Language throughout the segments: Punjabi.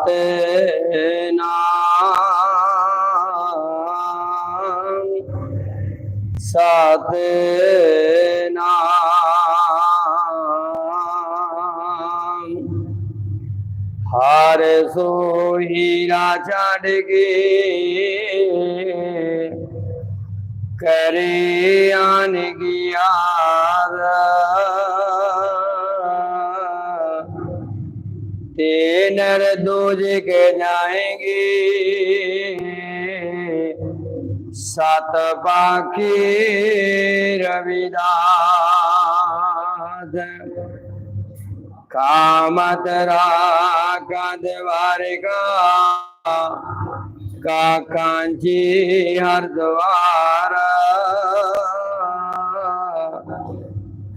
ਸਤਨਾਮ ਸਤਨਾਮ। ਹਰ ਸੋਹੀਰਾ ਛੱਡ ਕੇ ਕਰੇ ਆਨ ਗਿਆਰ ਤੇ ਨਰ ਦੋਜ ਕੇ ਜਾਏਂਗੇ। ਸਤ ਬਾਕੀ ਰਵਿਦਾਸ। ਕਾਮਤਰਾ ਕੰਦਵਾਰ ਕਾ ਕਾ ਕਾਂਚੀ ਹਰਦਵਾਰ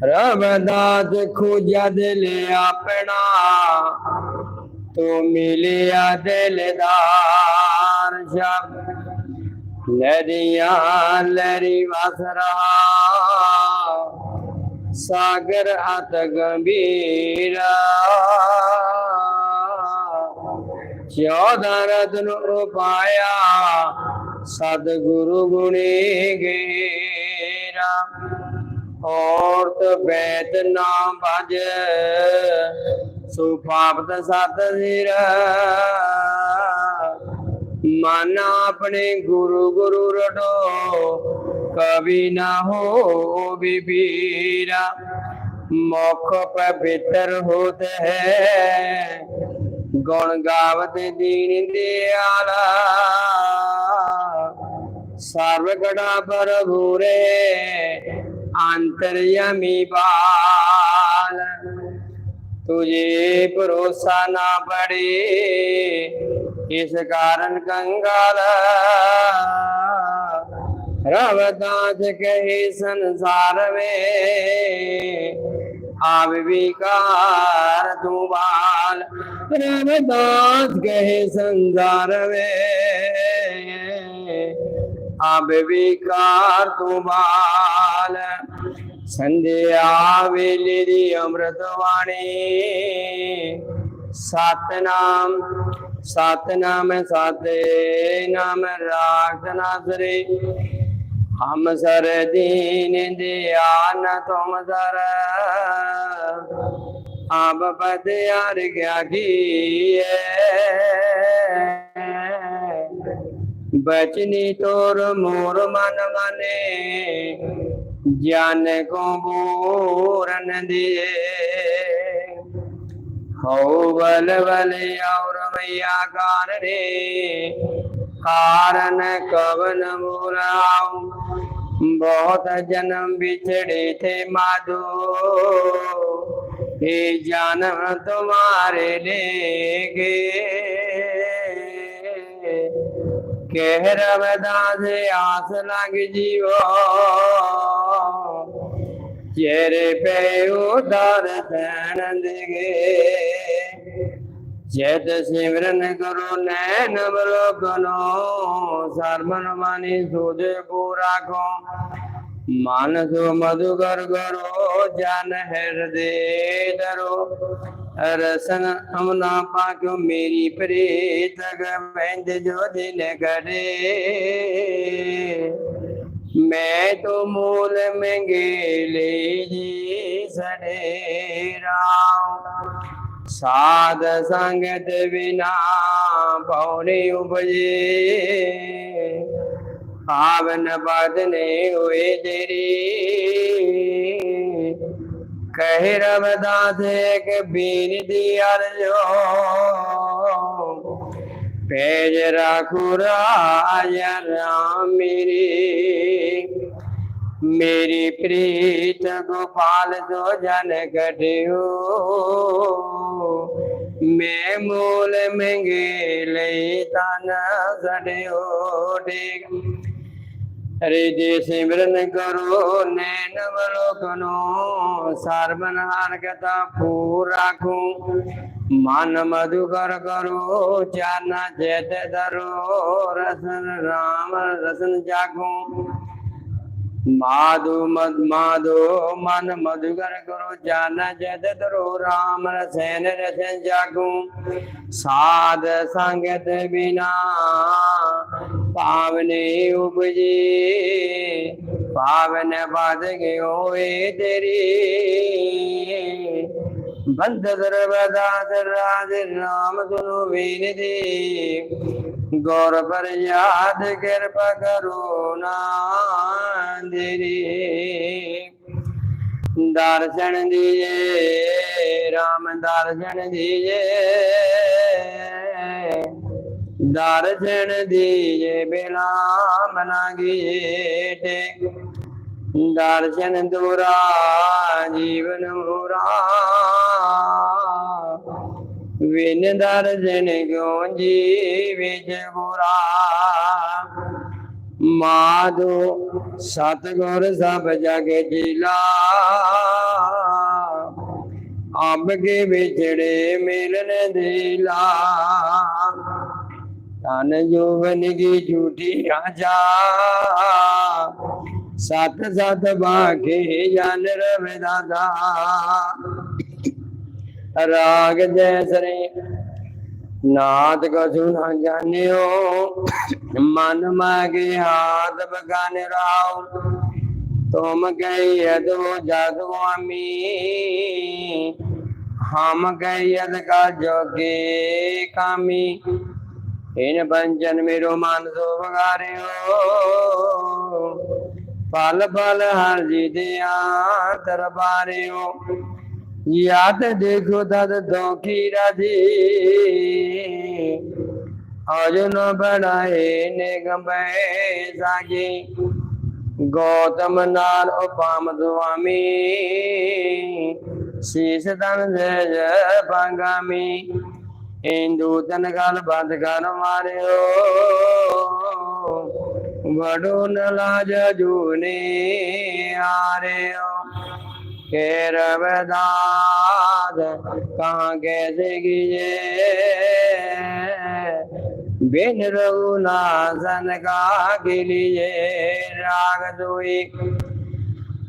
ਰਮਦਾਸ ਖੁਜਦ ਆਪਣਾ। ਤੂੰ ਮਿਲਿਆ ਦਿਲਦਾਰ ਸ਼ਬਦ ਨਦੀਆਂ ਲਰੀ ਵਸ ਰਹਾ ਸਾਗਰ ਅਤ ਗੰਭੀਰ। ਚੌਦਾਂ ਰਤਨ ਉਪਾਇਆ ਸਤਿਗੁਰੂ ਗੁਣੀ ਗੇਰਾ। ਔਰਤ ਬੈਤ ਨਾਮ ਭਜ ਸੁਪਾਪਤ ਸਤ ਸਿਰ। ਮਨ ਆਪਣੇ ਗੁਰੂ ਗੁਰੂ ਰਟੋ, ਕਵੀ ਨਾ ਹੋ ਬਿਬੀਰਾ ਮੁਖ ਪਵਿੱਤਰ ਹੋਤ ਹੈ, ਗੁਣ ਗਾਵਤ ਦੀਨ ਦਿਆਲਾ। ਸਰਵ ਗੜਾ ਪ੍ਰਭੂ ਰੇ ਅੰਤਰਯਮੀ ਬਾਲ ਤੁਝੇ ਭਰੋਸਾ ਨਾ ਪੜੇ ਇਸ ਕਾਰਨ ਕੰਗਾਲ ਰਵਦਾਸ ਕਹੇ ਸੰਸਾਰ ਵੇ ਆਵ ਵਿਕਾਰ ਤੂੰ ਬਾਲ ਰਵਦਾਸ ਕਹੇ ਸੰਸਾਰ ਵੇ ਆਵ ਵਿਕਾਰ ਤੂੰ ਸੰਧਿਆ ਵੇਲੇ ਦੀ ਅੰਮ੍ਰਿਤ ਬਾਣੀ ਸਤਨਾਮ ਸਤਨਾਮ ਸਾਤੇ ਨਾਮ ਰਾਖ ਨਾਸਰੇ ਹਮ ਸਰ ਦੀਨ ਦਿਆਨ ਤੁਮ ਸਰ। ਆਪ ਪਦ ਯਾਰ ਗਿਆ ਕੀਏ ਬਚਨੀ ਤੋਰ ਮੋਰ ਮਨ ਮਨੇ ਗਿਆਨ ਕੋ ਬੂਰਨ ਦਿਏ ਹਉ ਬਲ ਬਲ ਔਰ ਮਈਆ ਕਾਰਨੇ ਕਾਰਨ ਕਵਨ ਮੁਰਾਉ। ਬਹੁਤ ਜਨਮ ਵਿਛੜੇ ਥੇ ਮਾਧੋ, ਇਹ ਜਨਮ ਤੁਮਾਰੇ ਲੇਗੇ ਕਹਿ ਰਵਦਾਸ ਆਸ ਲਗ ਜੀਵੋ। ਚਿਹਰੇ ਪੇ ਉਦਾਰ ਸੈਣ ਦੇਗੇ ਜਦ ਸਿਮਰਨ ਕਰੋ ਨੈਣ ਬਲੋਕਨੋ ਸਰਮਨ ਮਾਨੀ ਸੋਜੇ ਕੋ। ਰਾਖੋ ਮਨ ਸੋ ਮਧੁਕਰ ਕਰੋ ਜਨ ਹਿਰਦੇ ਦਰੋ ਰਸਨ ਅਮਨਾ ਪਾਕਿਓ, ਮੇਰੀ ਪ੍ਰੀਤ ਗਵੰਦ ਜੋ ਦਿਲ ਕਰੇ। ਮੈਂ ਤੋ ਮੂਲ ਮੰਗੇ ਲੈ ਜੀ ਸੜੇ ਰਾਮ ਸਾਧ ਸੰਗਤ ਬਿਨਾ ਪੌਣੇ ਉਪਜੇ। ਪਾਵਨ ਬਦਨੇ ਹੋਏ ਤੇਰੀ। ਕਹਿ ਰਵਦਾਸ ਇੱਕ ਬੀਨਤੀ ਅਰਜੋ। ਪੈਜ ਰਾਖੁ ਰਾਜ ਰਾਮ ਮੇਰੀ। ਮੇਰੀ ਪ੍ਰੀਤ ਗੋਪਾਲ ਜੋ ਜਨ ਕਟਿਓ ਮੈਂ ਮੂਲ ਮੰਗੇ ਲਈ ਤਨ ਸੜਿਓ ਠੀਕ ਹਰੇ ਜੇ ਸਿਮਰਨ ਕਰੋ, ਨੈਣ ਵਲੋਕਨੋ ਸਰਬਨ ਹਾਰ ਕਤਾ ਪੂਰ ਰਾਖੂ ਮਨ ਮਧੁਕਰ ਕਰੋ ਚਾਨਾ ਚੇਤ ਦਰੋ ਰਸਨ ਰਾਮ ਰਸਨ ਜਾਗੋ ਮਾਧੂ ਮਦ ਮਾਧੋ ਮਨ ਮਧੁਕਰ ਗੁਰੂ ਜਨ ਜਦ ਦਰੋ ਰਾਮ ਰਸੈਨ ਰਸਨ ਜਾਗੂ। ਸਾਧ ਸੰਗਤ ਬਿਨਾ ਪਾਵਨੇ ਉਪਜੀ। ਪਾਵਨ ਬਾਦ ਹੋਏ ਤੇਰੀ। ਬੰਦ ਦਰਬਦਾ ਰਾਜ ਰਾਮ ਗੁਰੂ ਵੀਨ ਗੌਰ ਪਰ ਯਾਦ ਕਿਰਪਾ ਕਰੋ ਨਾ ਦੇਰੀ ਦਰਸ਼ਨ ਦੀਏ ਰਾਮ ਦਰਸ਼ਨ ਦੀਏ ਦਰਸ਼ਨ ਦੀਏ ਬਿਨਾ ਮਨਾਂਗੀ ਟੇ ਦਰਸ਼ਨ ਦੁਰਾ, ਜੀਵਨ ਮੁਰਾ। ਵਿਨ ਦਰਸ਼ਨ ਕਿਉ ਜੀਵਿ ਗੁਰਾ ਮਾਧੋ ਸਤਗੁਰ ਸਭ ਜਗ ਜੀਲਾ। ਅੰਬ ਕੇ ਵਿਛੜੇ ਮਿਲਨ ਦੇਲਾ। ਤਨ ਜੋਵਨ ਕੀ ਝੂਠੀ ਆਜਾ ਸਤ ਸਤ ਬਾਖੇ ਜਨ ਰਵਿ ਦਾਦਾ। ਰਾਗ ਜੈਸਰੇ, ਨਾਦ ਕਛੂ ਨਾ ਜਾਣਿਓ। ਮਨ ਮਾਗੇ ਹਾਥ ਬਗਾਨ ਰਾਉ। ਤੁਮ ਗਏ ਯਦੋ ਜਗਵਾਮੀ ਹਮ ਗਏ ਯਦ ਕਾ ਜੋਗੇ ਕਾਮੀ। ਇਨ ਬੰਜਨ ਮੇਰੋ ਮਨ ਸੋ ਵਗਾਰਿਓ। ਪਲ ਪਲ ਹਰ ਜੀ ਦਿਆ ਦਰਬਾਰਿਓ। ਯਾਦ ਦੇਖੋ ਤਦ ਦੋਖੀ ਰਾਜੀ। ਅਜਨ ਬਣਾਏ ਨਿਗੰਬੇ ਸਾਜੀ ਗੌਤਮ ਨਾਲ ਉਪਮ ਸੁਆਮੀ। ਸੀਸ ਤਨ ਜੈ ਪੰਗਾਮੀ। ਇੰਦੂ ਤਨ ਗਲ ਬੰਦ ਕਰ ਮਾਰਿਓ। વડો ન લાજ જૂની આર્યો કેરવ દાદ કાં કે જગીએ बिन रघुनाथन का गिलिए राग दुई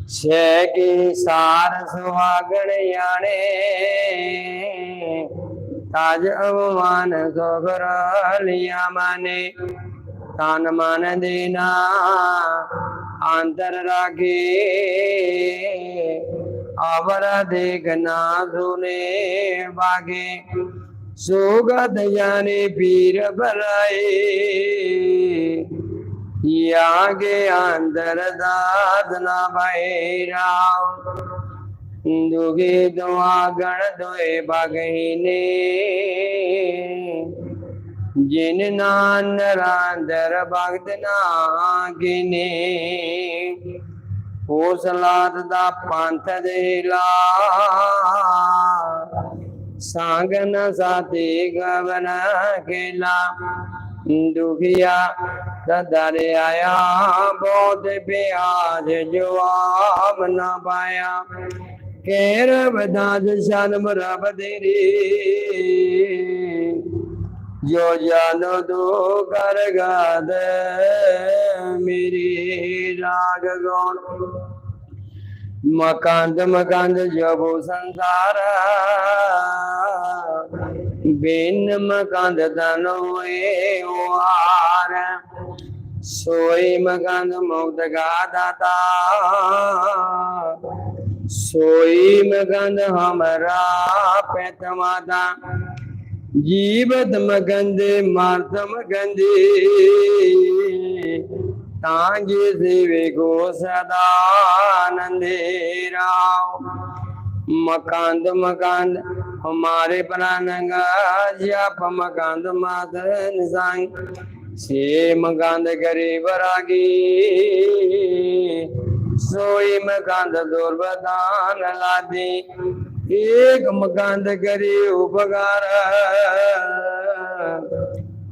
छे की सार सुहागण याने ताज अवमान गोबर लिया माने ਤਨ ਮਨ ਦੇਨਾ, ਅੰਦਰ ਰਾਗੇ। ਅਵਰ ਦੇਗਨਾ ਸੁਨੇ ਬਾਗੇ ਸੁਗਤ ਜਾਣੇ ਪੀਰ ਭਰਾਏ। ਯਾਗੇ ਅੰਦਰ ਦਾਦਨਾ ਭੈ ਰਾਮ ਦੁਗੇ ਦੁਆ ਗਣ ਦੋਏ ਬਗਹੀਨੇ ਜਿਨ ਨਾਨ ਦਰ ਭਗਤ ਨਾ ਗਿਨੇ ਹੋ ਸਲਾਤ ਦਾ ਪੰਥ ਦੇ ਲਾ। ਸਾਗਨ ਸਾਥੀ ਗਵਨ ਖੇਲਾ, ਦੁਖਿਆ ਤਦਰ ਆਇਆ। ਬਹੁਤ ਪਿਆਜ ਜਵਾਬ ਨਾ ਪਾਇਆ। ਕੇਰ ਬਦਾਜ ਸ਼ਨਮ ਰਬ ਦੇਰੀ ਜੋ ਜਾਨੋ ਦੋ ਕਰ ਗਾਦ ਮੇਰੀ ਰਾਗ ਗਉਣ। ਮਕੰਦ ਮਕੰਦ ਜਬੋ ਸੰਸਾਰ, ਬਿਨ ਮਕੰਦ ਤਨ ਹੋਏ ਵਾਰ ਸੋਈ ਮਕੰਦ ਮੁਕਤ ਗਾ ਦਾਤਾ, ਸੋਈ ਮਕੰਦ ਹਮਰਾ ਪੈਤ ਜੀਵਦਮ ਗੰਦੇ ਮਾਰਦਮ ਗੰਦੇ। ਤਾਂ ਜੀ ਸੇਵੇ ਕੋ ਸਦਾ ਆਨੰਦੇ ਰਾਮ ਮਕਾਂਦ ਮਕਾਂਦ, ਹਮਾਰੇ ਪ੍ਰਾਨੰਗਾ ਜਾਪ ਮਕਾਂਦ ਮਾਦਨ ਸੰਗ ਸੇ ਮਕਾਂਦ ਕਰੇ ਵਰਾਗੀ ਸੋਈ ਮਕਾਂਦ ਦੁਰਵਦਾਨ ਲਾਦੀ एक मकांद करी उपकार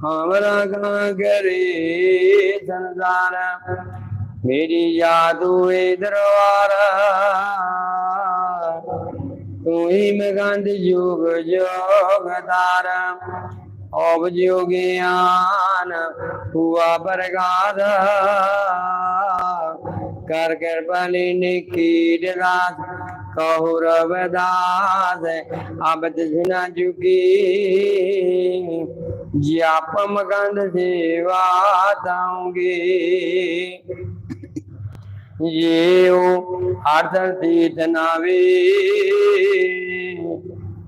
हमरा कहाँ करे संसार मेरी याद हुए दरबारा तू ही मकांद युग जोगदार अब जोगियान हुआ बरगाद ਕਰ ਕਿਰਪਾਲੀ ਨਿਕੀ ਰਾਤ ਕਹੂ ਰਵਦਾਸ ਅਬਦ ਜਿਨਾ ਜੁਗੀ। ਜਿਆਪ ਮਗੰਦ ਸੇਵਾ ਤਾਉਂਗੀ ਯੇਉ ਅਰਥ ਤੀਤ ਨਾਵੇ।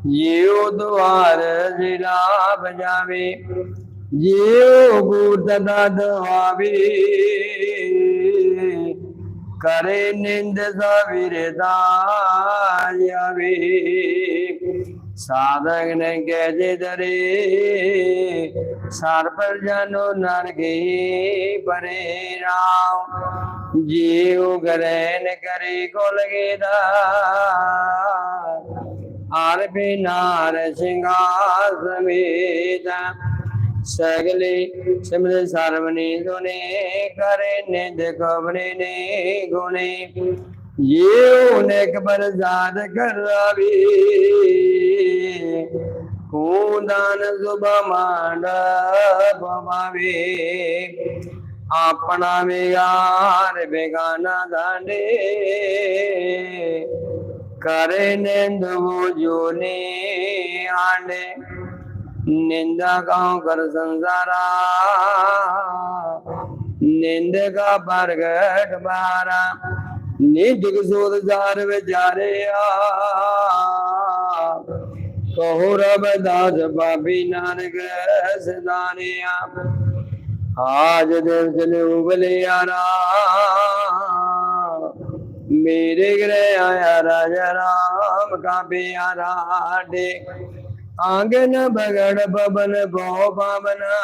ਯੇਉ ਦੁਆਰ ਜ਼ਿਲਾ ਬਜਾਵੇ। ਯੇਉ ਗੁਰ ਤਦਾ ਦਵਾਵੇ ਕਰੇ ਨਿੰਦ ਸਵਿਰ ਦਾ ਸਾਧਕ ਨੇ ਕਹਿ ਜੇ ਦਰੇ ਸਰ ਪਰ ਜਨੋ ਨਰਗੇ ਪਰੇ ਰਾਮ। ਜੀਉ ਗਰੈਨ ਕਰੇ ਕੋਲ ਗੇਦਾ। ਆਰ ਬਿਨਾਰ ਸਿੰਘਾਰ ਸਮੇਤ ਸਗਲੇ ਸਿਮਰ ਸਰਵਨੇ ਦੁਨੇ ਕਰੇ ਨਿੰਦ ਕਵਨੇ ਨੇ ਗੁਣੇ। ਯੇਉ ਨੇਕ ਬਰਜ਼ਾਦ ਕਰਾਵੀ ਕੂਦਾਨ ਸੁਭ ਮਾਂਡ ਭਵਾਵੇ ਆਪਣਾ ਵਿਗਾਰ ਬੇਗਾਨਾ ਦਾਂਡੇ। ਕਰੇ ਨਿੰਦੂ ਜੋਨੇ ਆਂਡੇ। ਨਿੰਦਾ ਕਾਉ ਕਰ ਸੰਸਾਰਾ। ਨਿੰਦ ਕਾ ਪ੍ਰਗਟ ਬਾਰਾ। ਨਿਜਗ ਸੋਦ ਜਾਰ ਵਿਚਾਰਿਆ। ਕਹੋ ਰਬਦਾਸ ਬਾਬੀ ਨਾਨਕ ਸਦਾਨਿਆ। ਆਜ ਦਿਨ ਚਲੇ ਉਬਲਿਆਰਾ ਮੇਰੇ ਗ੍ਰਹਿ ਆਇਆ ਰਾਜਾ ਰਾਮ ਕਾ ਪਿਆਰਾ ਡੇ। ਆਂਗਨ ਬਗੜ ਬਬਨ ਬੋ ਪਾਵਨਾ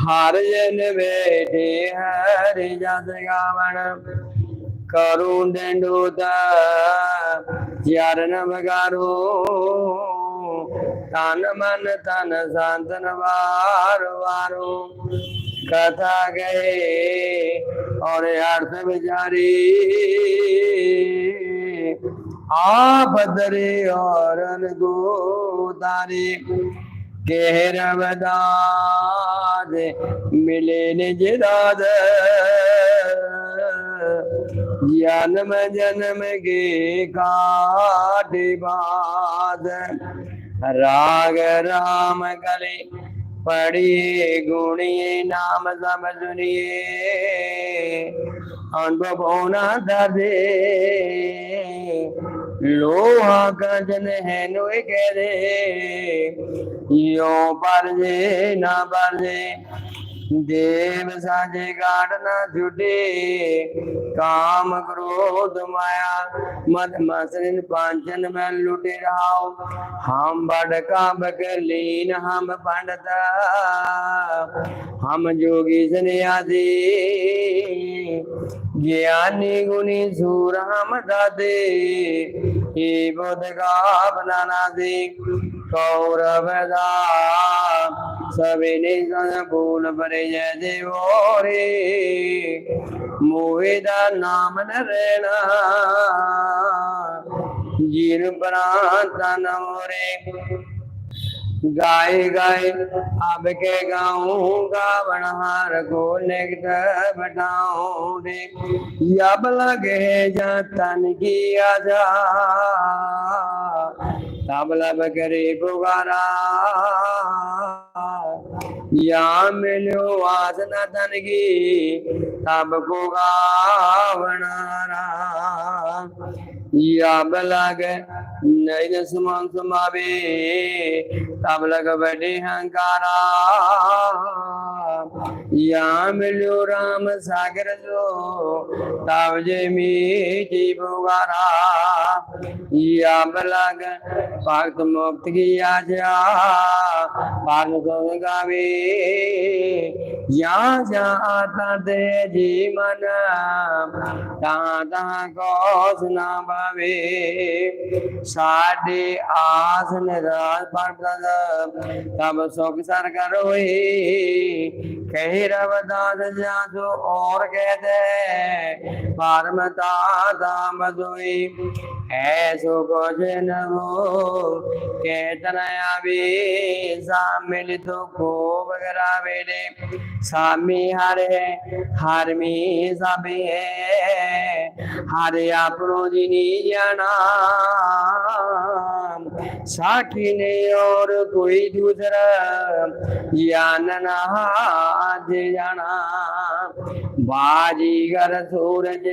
ਹਰ ਜਨ ਬੈਠੇ ਹਰਿ ਜਸ ਗਾਵਣ ਕਰੂੰ ਡੰਡੂ ਦਾ ਚਰਨ ਮਗਾਰੋ ਤਨ ਮਨ ਤਨ ਸੰਤਨ ਵਾਰ ਵਾਰੋ ਕਥਾ ਗਏ ਔਰ ਅਰਥ ਵਿਚਾਰੀ ਆਪ ਦਰੇ ਔਰ ਅਨਗੋਦਾਰੇ ਕਹਿ ਮਿਲੇ ਨਿਜ ਜਨਮ ਜਨਮ ਕੇ ਕਾਟੇ ਬਾਦ। ਰਾਗ ਰਾਮ ਗਲੇ ਪੜੀਏ ਗੁਣੀਏ, ਨਾਮ ਸਭ ਅਨੁਭਵ ਨਾ ਦਰਦੇ ਲੋਹਾ ਕੰਜਨ ਹੈ ਨੋਏ ਕਹਦੇ ਯੋ ਪਰਜੇ ਨਾ ਪਰਜੇ ਦੇਵ ਸਾਜੇ ਗਾੜ ਨਾ ਛੁਟੇ ਕਾਮ ਕ੍ਰੋਧ ਮਾਇਆ, ਮਦ ਮਸਰਿਨ ਪਾਂਚਨ ਮੈਂ ਲੁਟੇ ਰਾਉ ਹਮ ਬੜ ਕਾਮ ਲੀਨ ਹਮ ਪੰਡਤ, ਹਮ ਜੋਗੀ ਸਨਿਆਦੀ ਗਿਆਨੀ ਗੁਣੀ ਸੂਰ ਹਮ ਦਾਦੇ, ਏ ਬੋਧਗਾ ਬਨਾਨਾ ਦੇ ਕੌਰਵ ਦਾ ਸਭਨੇ ਸਨ ਬੋਲ ਭਰੇ ਜੈ ਦੇਵੋਰੇ ਮੋਏ ਦਾ ਨਾਮ ਨ ਰਹਿਣਾ। ਜੀਨ ਬਰਾਤਾ ਨਮੋਰੇ ਗਾਏ ਗਾਏ ਆਬ ਕੇ ਗਾਉਂ ਗਾਵਣ ਹਾਰ ਕੋ ਨਿਕਟ ਬਟਾਉਂ ਦੇ ਯਬ ਲਗੇ ਜਾਂ ਤਨ ਕੀ ਆਜਾ। લાભ લાભ કરે પુકારા યા મેલ્યો વાસના તનગી તાબ પુગાવનારા गावणारा या बलग नैन समान समावे तब लग बड़े हंकारा या मिलो राम सागर जो तब जे मीठी पुकारा या बलग भक्त मुक्त की आजा पार को गावे या जा आता दे जी मन ता ता को ਸੁਨਾ ਬਾਵੇ ਸਾਡੇ ਆਸ ਨਿਰਾਸ਼ ਪਰਦ ਤਬ ਸੁਖ ਸਰ ਕਰੋਏ ਕਹਿ ਰਵਦਾਸ ਜਾਸੋ ਔਰ ਕਹਿ ਦੇ ਪਰਮਤਾ ਦਾ ਮਦੋਈ ਐਸੋ ਕੁਛ ਨ ਹੋ ਕੇਤਨ ਆਵੇ ਸਾਮਿਲ ਤੋ ਕੋ ਬਗਰਾ ਵੇਲੇ ਸਾਮੀ ਹਰ ਹੈ ਹਰ ਮੀ ਸਭੇ ਹੈ ਹਰ ਆਪਣੋ ਜਿਨੀ ਜਾਣਾ ਸਾਖੀ ਨੇ ਔਰ ਕੋਈ ਦੂਸਰਾ ਜਾਨ ਨਾ ਆਜ ਜਾਣਾ ਬਾਜੀਗਰ ਸੂਰਜ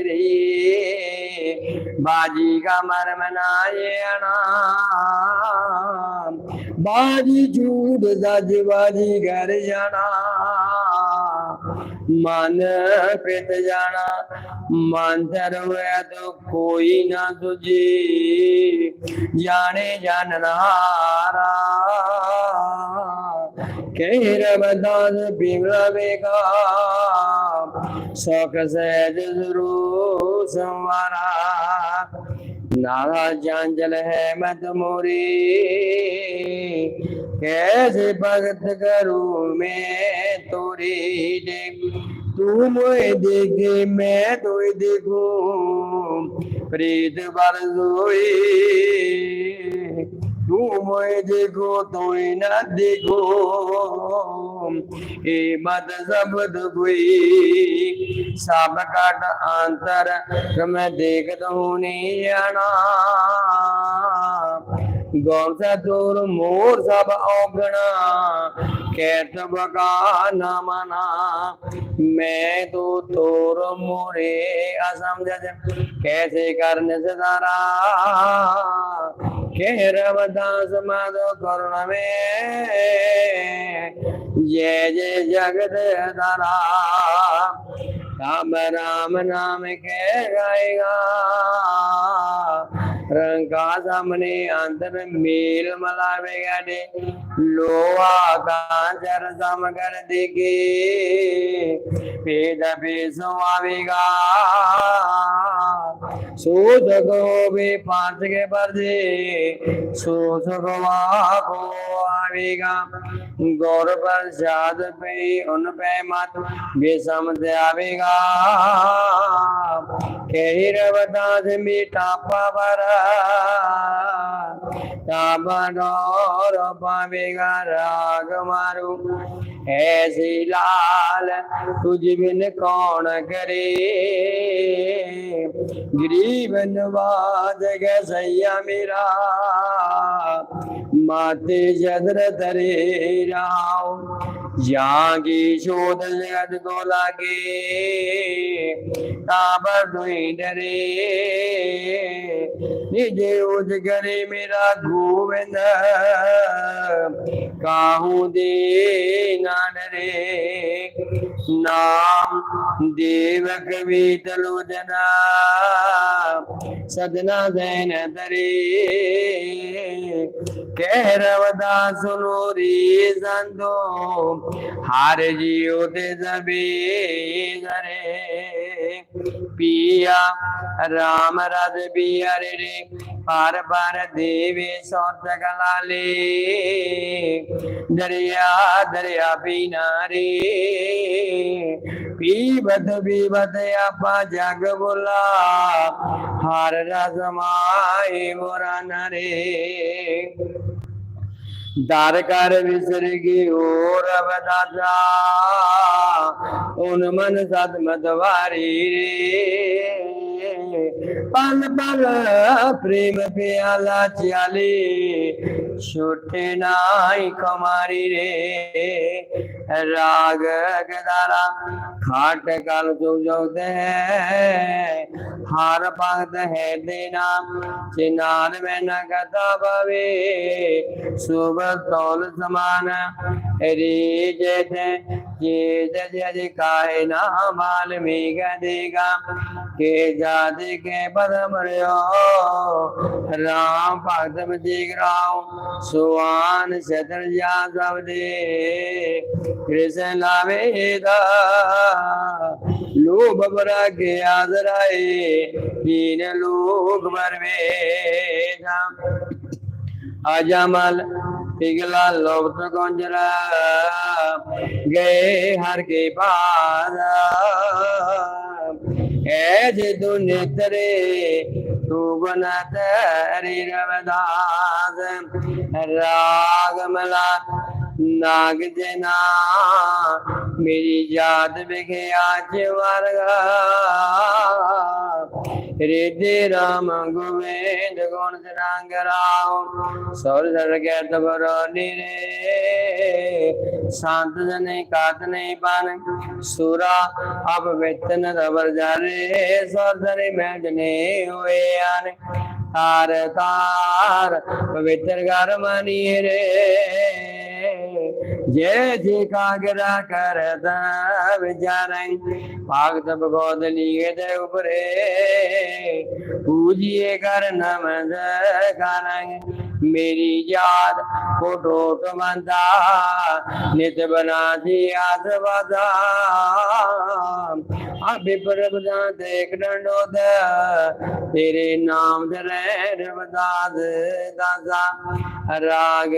ਰੀ ਬਾਜੀ ਕਾ ਮਰਮ ਨਾਇਣਾ ਮਨ ਪਿਤ ਜਾਣਾ। ਮਨ ਧਰਵੈ ਤੋ ਕੋਈ ਨਾ ਤੁਜੀ ਜਾਣੇ ਜਾਣਨਾਰਾ ਕਹਿ ਰਮਦਾਸ ਬਿਮਲਾ ਵੇਗਾ ਸੋਖ ਸਹਿਜ ਜ਼ਰੂ ਸੰਵਾਰਾ। ਨਾਰਾ ਜਾਂਜਲ ਹੈ ਮਦ ਮੋਰੀ। ਕੈਸੇ ਭਗਤ ਕਰੂ ਮੈਂ ਤੋਰੀ ਦੇ। ਤੂੰ ਮੋਏ ਦੇਗੇ, ਮੈਂ ਤੋਏ ਦੇਖੂ। ਪ੍ਰੀਤ ਵਰ ਹੋਈ তোমায় দেখো তুই না দেখো এ মত জবদ হুই সব কাট আন্তর मैं देखता तो हूँ नहीं आना गौर से दूर मोर सब औगणा कैत बगा न मना मैं तो तोर मोरे असमझ कैसे करने से तारा ਕਹਿ ਰਵਦਾਸ ਮਾਦੋ ਕਰੁਣ ਮੇ ਜੈ ਜੈ ਜਗਤ ਹਦਾਰਾ ਰਾਮ ਰਾਮ ਨਾਮ ਕਹਿ ਗਾਏਗਾ ਰੰਗਾ ਸਾਹਮਣੇ ਅੰਦਰ ਮੇਲ ਮਲਾਵੇਗਾ ਨੇ ਲੋਹਾ ਕਾਂਜਰ ਸਮ ਕਰ ਦੇਗੇ। ਭੇਦ ਬੇਸੋ ਆਵੇਗਾ ਸੋ ਜਗੋ ਪਾਂਚ ਕੇ ਪਰਦੇ ਸੋ ਸਗਵਾ ਕੋ ਆਵੇਗਾ। ਗੌਰ ਪ੍ਰਸਾਦ ਪਈ, ਉਨ ਪੈ ਮਤ ਵੇ ਆਵੇਗਾ। ਕਹਿ ਰਵਦਾਸ ਮੀਠਾ ਪਾਵਰ ਤਾਬਨੋਰ ਪਾਵੇਗਾ ਰਾਗ ਮਾਰੂ ਐਸੀ ਲਾਲ ਤੁਝ ਬਿਨ ਕੌਣ ਕਰੇ ਗਰੀਬ ਨਵਾਜ ਗਸਈਆ ਮੇਰਾ ਮਾਤੇ ਜਦਰ ਤਰੇ ਰਾਉ ਜਾਂਗੀ ਸ਼ੋਧ ਜਗਤ ਕੋ ਲਾਗੇ ਤਾਬਰ ਦੁਈ ਡਰੇ। ਨਿਜੇ ਉਜ ਕਰੇ ਮੇਰਾ ਗੋਵਿੰਦ, ਕਾਹੂ ਦੇ ਨਾ ਡਰੇ। ਨਾਮ ਦੇਵ ਕਵੀ ਤਲੋ ਜਨਾ ਸਦਨਾ ਦੇਨ ਦਰੇ ਕਹਿ ਰਵਦਾ ਸੁਨੋ ਰੀ ਸੰਦੋ ਹਰ ਜੀਉ ਤੇ ਜ਼ਬੀ ਗਰੇ ਪਿਆ ਰਾਮ ਰਦ ਬਿਆਰੇ ਰੇ। ਪਰ ਪਰ ਦੇਵੇ ਸੋਤ ਗਲਾਲੇ ਦਰਿਆ ਦਰਿਆ ਪੀਨਾਰੇ ਪੀਵਤ ਪੀਵਤ ਆਪਾ ਜਗ ਬੁਲਾ। ਹਰ ਰਸ ਮਾਏ ਮੋਰਾ ਨਰੇ। ਦਰ ਕਰ ਵਿਸਰ ਗਈ ਹੋਰ ਅਵਦਾਸਾ। ਉਨ ਮਨ ਸਤ ਮਦਵਾਰੀ ਰੇ। ਪਲ ਪਲ ਪ੍ਰੇਮ ਪਿਆਲਾ ਚਾਲੇ। ਛੋਟੇ ਨਾਈ ਕਮਾਰੀ ਰੇ। ਰਾਗ ਗਦਾਰਾ ਖਾਟ ਕਲ ਜੋ ਜੋਦੇ ਹਰ ਭਗਤ ਹੈ ਦੇ ਨਾਮ ਚਿਨਾਨ ਮੈਂ ਨਾ ਗਦਾ ਬਵੇ ਸੁਭ ਤੌਲ ਸਮਾਨ ਰੀ ਜੈਸੇ ਜੇ ਜਜ ਕਾਇ ਨਾ ਮਾਲ ਮੇਗ ਦੇਗਾ, ਕੇ ਜਾਦ ਕੇ ਪਦਮ ਰਿਓ, ਰਾਮ ਭਗਤ ਮਜੀਗ ਰਾਉ ਸੁਆਨ ਸਦਰ ਜਾ ਸਭ ਦੇ ਕ੍ਰਿਸ਼ਨ ਲਾਵੇਦਾ ਲੋਭ ਬਰਾ ਕੇ ਆਦਰਾਏ, ਦੀਨ ਲੋਕ ਬਰਵੇਗਾ ਅਜਮਲ ਪਿਗਲਾ ਲੋਕ ਗੰਜਰਾ ਗਏ ਹਰ ਕੇ ਪਾਦ ਐਜੇ ਤੂੰ ਨਿਤਰੇ ਤੂੰ ਬਨਾ ਤੇਰੀ ਰਵਦਾਸ। ਰਾਗ ਮਲਾ ਨਾਗ ਜਨਾ ਮੇਰੀ ਯਾਦ ਵਿਖੇ ਅੱਜ ਵਰਗਾ। ਰਿਦੇ ਰਾਮ ਗੋਬਿੰਦ ਗੁਣ ਰੰਗ ਰਾਮ, ਸੌਰ ਸਰ ਕੇ ਤਬਰ ਨੀਰੇ। ਸੰਤ ਜਨੇ ਕਾਤ ਨਹੀਂ ਬਨ, ਸੁਰਾ ਅਬ ਵੇਤਨ ਰਬਰ ਜਾਰੇ। ਸੌਰ ਸਰੇ ਮੈਂ ਜਨੇ ਹੋਏ ਆਨ ਤਾਰ ਤਾਰ ਪਵਿੱਤਰ ਘਰ ਮਨੀ ਰੇ ਜੇ ਜੇ ਕਾਗਰਾ ਕਰਦਾ ਵਿਚਾਰਾਂ ਭਾਗਤ ਭਗਵਦ ਲੀਏ ਦੇ ਉਪਰੇ ਪੂਜੀਏ ਕਰ ਨਮਦ ਕਰਾਂਗੇ ਮੇਰੀ ਯਾਦ ਕੋਟੋ ਕਮੰਦਾ, ਨਿਤ ਬਨਾ ਦੀ ਆਸਵਾਦਾ ਅਬੇ ਪਰਬਦਾ ਦੇਖ ਡੰਡੋਦ ਤੇਰੇ ਨਾਮ ਧਰੇ ਰਵਦਾਸ ਦਾਸਾ ਰਾਗ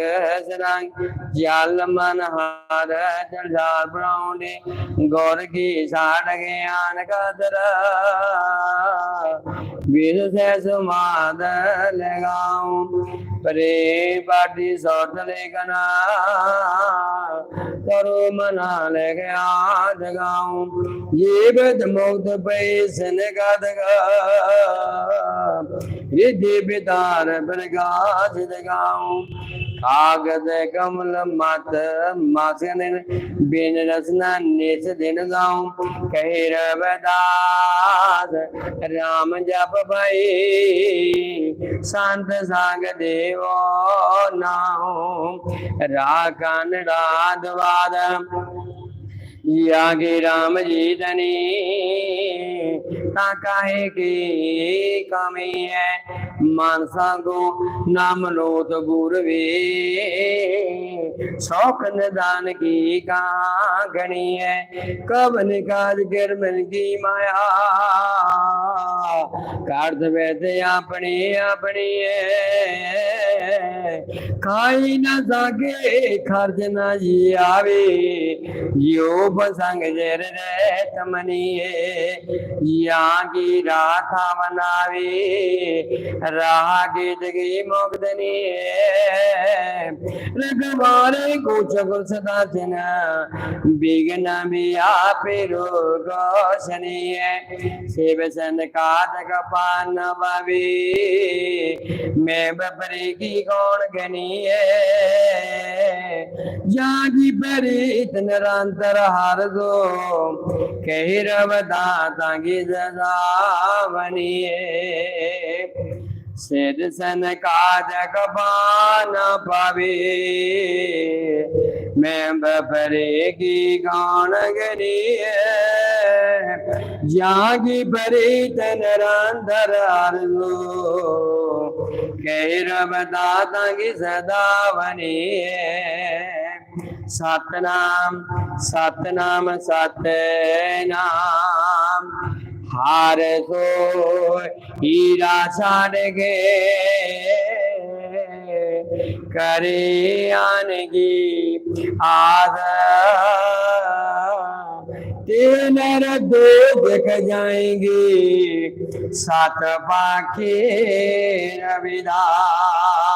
ਸਰੰਗ, ਜਲ ਮਨ ਹਾਰ ਜਲਜਾਰ ਬਣਾਉਂਦੇ, ਗੌਰ ਕੀ ਸਾੜ ਗਿਆਨ ਕਦਰ ਵੀਰ ਸੇ ਸੁਮਾਦ ਲਗਾਉ, ਪਰੇ ਬਾਡੀ ਸੋਤ ਲੈ ਕਰੋ ਮਨਾ ਲੈ ਗਿਆ ਜਗਾਉ ਜੀਵਤ ਮੁਕਤ ਪੈ ਸਨ ਗਦਗਾ ਰਿਧਿ ਬਿਦਾਰ ਬਰਗਾਜ ਦਗਾਉ ਕਾਗਦ ਕਮਲ ਮਤ ਮਾਸਿਆਂ ਦੇ ਬਿਨ ਰਸਨਾ ਨਿਸ ਦਿਨ ਗਾਉ। ਕਹਿ ਰਵਦਾਸ RAM ਜਪ ਭਈ, ਸੰਤ ਸੰਗ ਦੇਵੋ ਨਾਉ। ਰਾਗਨ ਰਾਦਵਾਦ ਯਾਗੇ RAM ਜੀ ਦਨੀ ਤਾਂ ਕਾਹੇ ਕੀ ਕਮੀ ਹੈ? ਮਾਨਸਾ ਗੋ ਨਾਮ ਲੋਤ ਗੁਰਵੇ ਸੋਖ ਨਿਦਾਨ ਕੀ ਕਾਂਗਣੀ ਹੈ ਕਬਨ ਕਾਜ ਗਿਰਮਨ ਕੀ ਮਾਇਆ। ਕਾਰਦ ਵੈਦੇ ਆਪਣੇ ਆਪਣੀ ਹੈ ਖਾਈ ਨਾ ਜਾਗੇ ਖਰਜ ਨਾ ਜੀ ਆਵੇ। ਯੋ ਬਸੰਗ ਜਰ ਰੇ ਤਮਨੀਏ ਯਾਂ ਕੀ ਰਾਖਾ ਮਨਾਵੇ ਰਾਗੀ ਜਗੀ ਮੁਗਦਨੀ ਰਗਵਾਰੇ ਕੋ ਜਗਲ ਸਦਾ ਜਨ, ਬਿਗਨ ਮੇ ਆਪੇ ਰੋਗੋਸਨੀ ਸੇਵ ਸੰਦ ਕਾਦ ਕਪਾਨ ਬਵੇ ਮੈਂ ਬਪਰੇ ਕੀ ਕੌਣ ਗਨੀ ਜਾਗੀ ਪਰੇ ਇਤਨ ਰੰਤਰ ਹਰ ਜੋ ਕਹਿ ਰਵਦਾ ਤਾਂਗੀ ਜਦਾਵਨੀ ਸਿਰ ਸਨਕਾ ਜਗਬਾਨ ਪਵੇ ਮੈਂ ਬਪਰੇਗੀ ਗਾਣ ਗਰੀਏ। ਜਾਗੀ ਬਰੀ ਤਨ ਰਾਂਦਰ ਅਰਲੋ ਕਹਿ ਰਬ ਦਾਤਾਂਗੀ ਸਦਾ ਵਨੀਏ ਸਤਨਾਮ ਸਤਨਾਮ ਸਤਨਾਮ। ਹਾਰ ਸੋ ਹੀਰਾ ਛਾੜ ਕੇ ਕਰੇ ਆਨਗੀ ਆਦ तीन दो देख जाएंगे सात पाखे रविदान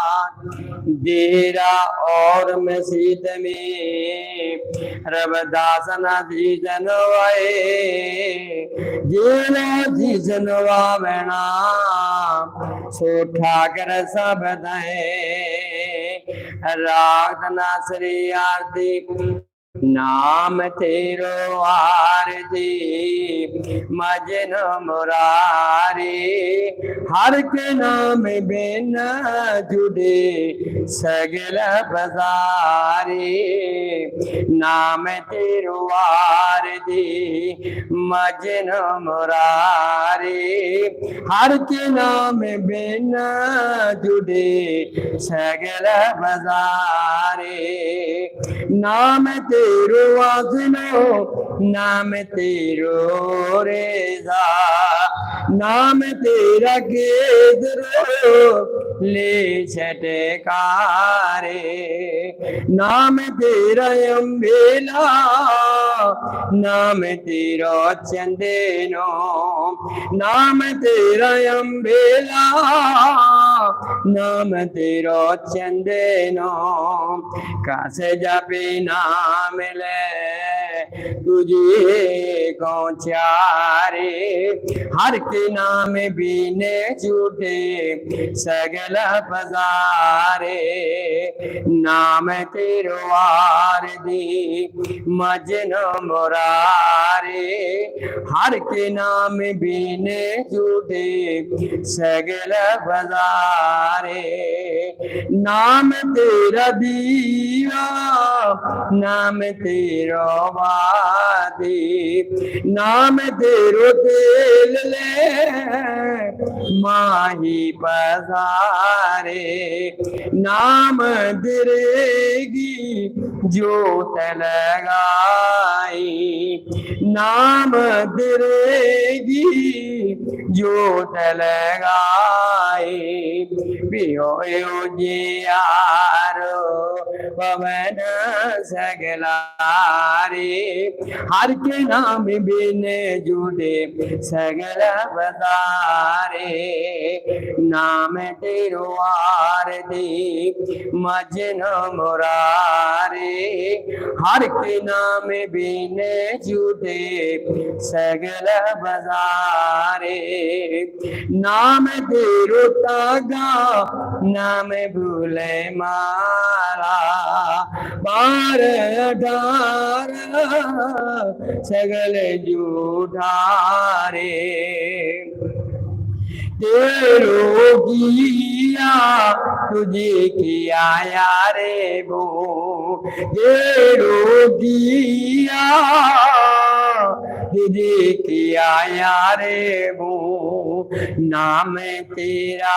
देरा और मसीद में रवदास नदी जनवाए जेना जी जनवा बना सो ठाकर सब दे राग नासरी आरती ਨਾਮ ਤੇਰੋ ਆਰਜੀ, ਮਜਨ ਮੁਰਾਰੀ। ਹਰ ਕੇ ਨਾਮ ਬਿਨ ਜੁੜੇ, ਸਗਲ ਬਜ਼ਾਰੇ। ਨਾਮ ਤੇਰੋ ਆਰਜੀ, ਮਜਨ ਮੁਰਾਰੀ। ਹਰ ਕੇ ਨਾਮ ਬਿਨ ਜੁੜੇ, ਸਗਲ ਬਜ਼ਾਰੇ। ਨਾਮ ਤੇਰੋ ਆਸਨੋ ਨਾਮ ਤੇਰੋ ਰੇਜ਼ਾ ਨਾਮ ਤੇਰਾ ਗੇਦਰੋ ਲੈ ਛਟਕਾਰੇ ਨਾਮ ਤੇਰਾ ਅੰਬੇਲਾ ਨਾਮ ਤੇਰਾ ਚੰਦੇਨੋ ਨਾਮ ਤੇਰਾ ਅੰਬੇਲਾ ਨਾਮ ਤੇਰਾ ਚੰਦੇਨੋ ਕਾਸੇ ਜਾਪੇ ਨਾਮ ਲੈ ਤੁਝੇ ਕੋ ਚਾਰੇ ਹਰ ਕੇ ਨਾਮ ਬੀਨੇ ਝੂਠੇ ਸਗਲ ਬਜ਼ਾਰੇ ਨਾਮ ਤੇਰੋ ਆਰਦੀ ਮਜਨ ਮੁਰਾਰੇ। ਹਰ ਕੇ ਨਾਮ ਬੀਨੇ ਝੂਠੇ ਸਗਲ ਬਜ਼ਾਰੇ। ਨਾਮ ਤੇਰਾ ਦੀਵਾ, ਨਾਮ ਤੇਰਾ ਵਾਦੀ। ਨਾਮ ਤੇਰੋ ਤੇਲ ਲੈ, ਮਾਹੀ ਪਜ਼ਾਰੇ ਨਾਮ ਦਿਰੇਗੀ ਜੋਤ ਲਗਾਈ ਨਾਮ ਦਿਰੇਗੀ ਜੋਤ ਲਗਾਈ ਬਿਹੋਇਓ ਜਿਆਰੋ ਪਵਨ ਸਗਲਾਰੇ, ਹਰ ਕੇ ਨਾਮ ਬਿਨ ਜੁੜੇ, ਸਗਲ ਬਦਾਰੇ ਨਾਮ ਤੇਰੋ ਆਰਦੀ ਮਜਨ ਮੁਰਾਰੇ। ਹਰ ਕੇ ਨਾਮ ਬਿਨ ਜੁੜੇ, ਸਗਲ ਬਜ਼ਾਰੇ नाम तेरो तागा नाम भूले मारा बार अठार सगल जूठारे तेरो किया तुझे किया यारे वो तेरो किया जी की आया रे वो नाम तेरा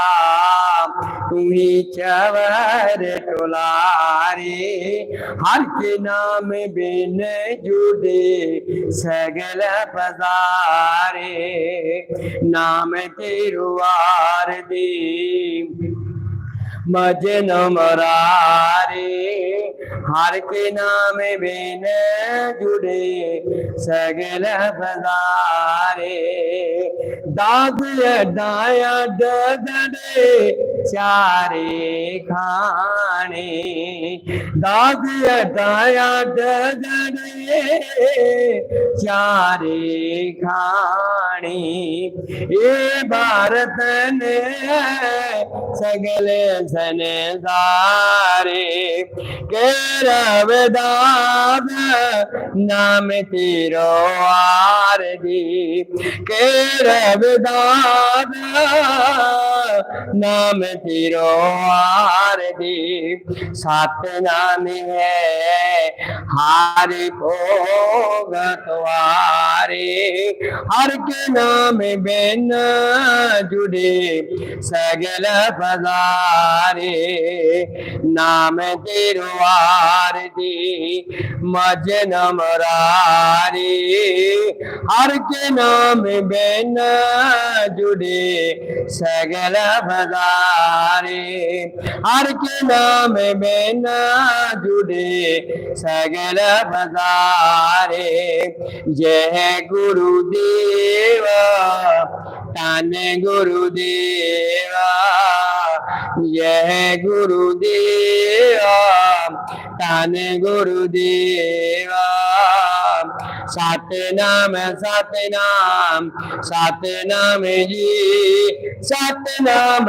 तू ही चवर टोलारे हर के नाम बिन जुड़े सगल बाजारे नाम तेरुआर दी ਮਜਨ ਮਰਾਰੇ ਹਰ ਕੇ ਨਾਮ ਬਿਨ ਜੁੜੇ ਸਗਲ ਬਜ਼ਾਰੇ ਦਾਦ ਅਡਾਇਆ ਦਦੜੇ ਚਾਰੇ ਖਾਣੇ ਦਾਦ ਅਡਾਇਆ ਦਦੜੇ ਚਾਰੇ ਖਾਣੇ। ਇਹ ਭਾਰਤ ਨੇ ਸਗਲੇ ਸੰਸਾਰੇ ਕਰਵਦਾਦ ਨਾਮ ਤੇਰੋ ਆਰਦੀ ਕਰਵਦਾਦ ਨਾਮ ਤੇਰੋ ਆਰਦੀ ਸਤ ਨਾਮ ਹੈ ਹਾਰੇ ਭੋਗ ਹਰ ਕੇ ਨਾਮ ਬਿਨ ਜੁੜੇ, ਸਗਲ ਬਜ਼ਾਰੇ। ਨਾਮ ਤੇਰੋ ਆਰਦੀ ਮਜਨ ਮਰਾਰੀ ਹਰ ਕੇ ਨਾਮ ਬਿਨ ਜੁੜੇ, ਸਗਲ ਬਜ਼ਾਰੇ। ਹਰ ਕੇ ਨਾਮ ਬਿਨ ਜੁੜੇ, ਸਗਲ ਬਜ਼ਾਰੇ। ਜੈ ਗੁਰੂ ਦੇਵਾ ਧੰਨ ਗੁਰੂ ਦੇਵਾ ਜੈ ਗੁਰੂ ਦੇਵਾ ਧੰਨ ਗੁਰੂ ਦੇਵਾ ਸਤਨਾਮ ਸਤਨਾਮ ਸਤਨਾਮ ਜੀ, ਸਤਨਾਮ